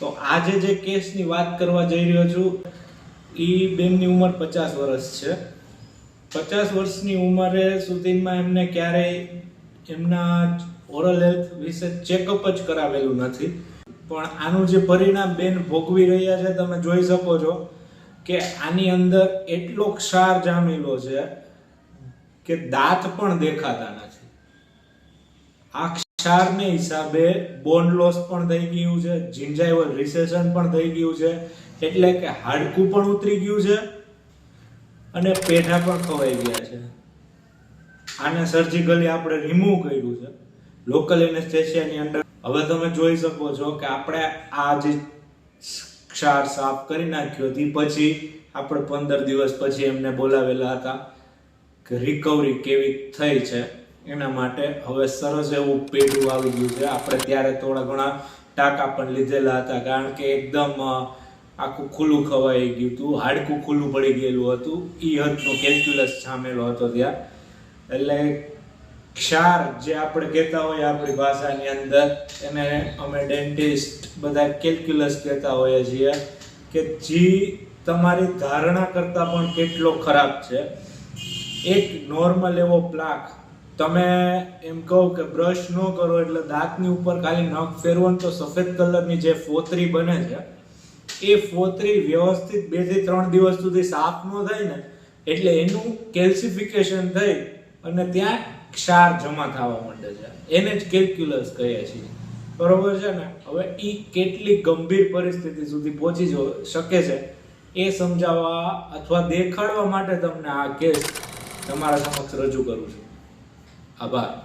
તો આજે જે કેસની વાત કરવા જઈ રહ્યો છું, એ બેનની ઉંમર પચાસ વર્ષ છે. પચાસ વર્ષની ઉંમરે સુધીમાં એમને ક્યારેય એમના ઓરલ હેલ્થ વિશે ચેકઅપ જ કરાવેલું નથી. પણ આનું જે પરિણામ બેન ભોગવી રહ્યા છે, તમે જોઈ શકો છો કે આની અંદર એટલો ક્ષાર જામેલો છે કે દાંત પણ દેખાતા નથી. આ ક્ષારને હિસાબે બોન લોસ પણ થઈ ગયું છે જિંજાઇવલ રિસેશન પણ થઈ ગયું છે, એટલે કે હાડકું પણ ઉતરી ગયું છે અને પેઠા પણ ખવાઈ ગયા છે. આને સર્જિકલી આપણે રિમૂવ કર્યું છે. લોકલ એનેસ્થેશિયાની અંદર હવે તમે જોઈ શકો છો કે આપણે આ જે ક્ષાર સાફ કરી નાખ્યો હતી પછી આપણે પંદર દિવસ પછી એમને બોલાવેલા હતા કે રિકવરી કેવી થઈ છે. એના માટે હવે સરસ એવું પેડું આવી ગયું છે. આપણે ત્યારે થોડા ઘણા ટાંકા પણ લીધેલા હતા, કારણ કે એકદમ આખું ખુલ્લું ખવાઈ ગયું હતું, હાડકું ખુલ્લું પડી ગયેલું હતું. એ હદનો કેલ્ક્યુલસ સામેલો હતો ત્યાં. એટલે ક્ષાર જે આપણે કહેતા હોઈએ આપણી ભાષાની અંદર, એને અમે ડેન્ટિસ્ટ બધા કેલ્ક્યુલસ કહેતા હોઈએ છીએ કે જે તમારી ધારણા કરતાં પણ કેટલો ખરાબ છે. એક નોર્મલ એવો પ્લાક તમે એમ કહો કે બ્રશ ન કરો એટલે દાંતની ઉપર ખાલી નખ ફેરવો તો સફેદ કલરની જે ફોતરી બને છે, એ ફોતરી વ્યવસ્થિત બેથી ત્રણ દિવસ સુધી સાફ ન થાય ને, એટલે એનું કેલ્સિફિકેશન થઈ અને ત્યાં ક્ષાર જમા થવા માંડે છે. એને જ કેલ્ક્યુલસ કહીએ છીએ બરોબર છે ને? હવે એ કેટલી ગંભીર પરિસ્થિતિ સુધી પહોંચી શકે છે, એ સમજાવવા અથવા દેખાડવા માટે તમને આ કેસ તમારા સમક્ષ રજૂ કરું છું. 好吧？